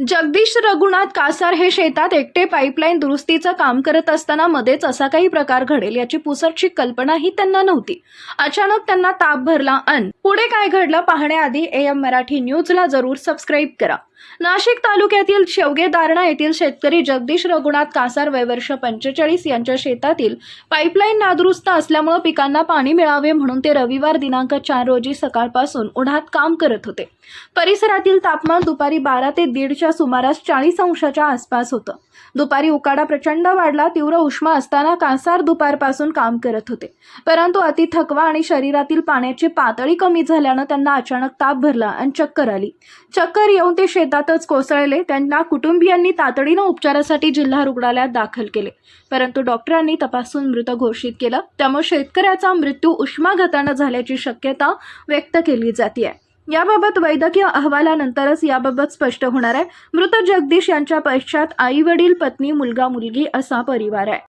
जगदीश रघुनाथ कासार हे शेतात एकटे पाईपलाईन दुरुस्तीचं काम करत असताना मध्येच असा काही प्रकार घडेल याची पुसटची कल्पनाही त्यांना नव्हती. अचानक त्यांना ताप भरला अन पुढे काय घडलं पाहण्याआधी ए एम मराठी न्यूजला जरूर सबस्क्राईब करा. नाशिक तालुक्यातील शेवगे दारणा येथील शेतकरी जगदीश रघुनाथ कासार वयवर्ष पंचेचाळीस यांच्या शेतातील पाईपलाईन नादुरुस्त असल्यामुळे पिकांना पाणी मिळावे म्हणून ते रविवार दिनांक चार रोजी सकाळपासून उन्हात काम करत होते. परिसरातील तापमान दुपारी बारा ते दीडच्या सुमारास चाळीस अंशाच्या आसपास होतं. दुपारी उकाडा प्रचंड वाढला तीव्र उष्मा असताना कासार दुपारपासून काम करत होते. परंतु अति थकवा आणि शरीरातील पाण्याची पातळी कमी झाल्यानं त्यांना अचानक ताप भरला आणि चक्कर आली. चक्कर येऊन ते शेतातच कोसळले. त्यांना कुटुंबियांनी तातडीनं उपचारासाठी जिल्हा रुग्णालयात दाखल केले. परंतु डॉक्टरांनी तपासून मृत घोषित केलं. त्यामुळे शेतकऱ्याचा मृत्यू उष्माघातानं झाल्याची शक्यता व्यक्त केली जाते याबाबत वैद्यकीय अहवालानंतरच याबाबत स्पष्ट होणार आहे. मृत जगदीश यांच्या पश्चात आई वडील पत्नी मुलगा मुलगी असा परिवार आहे.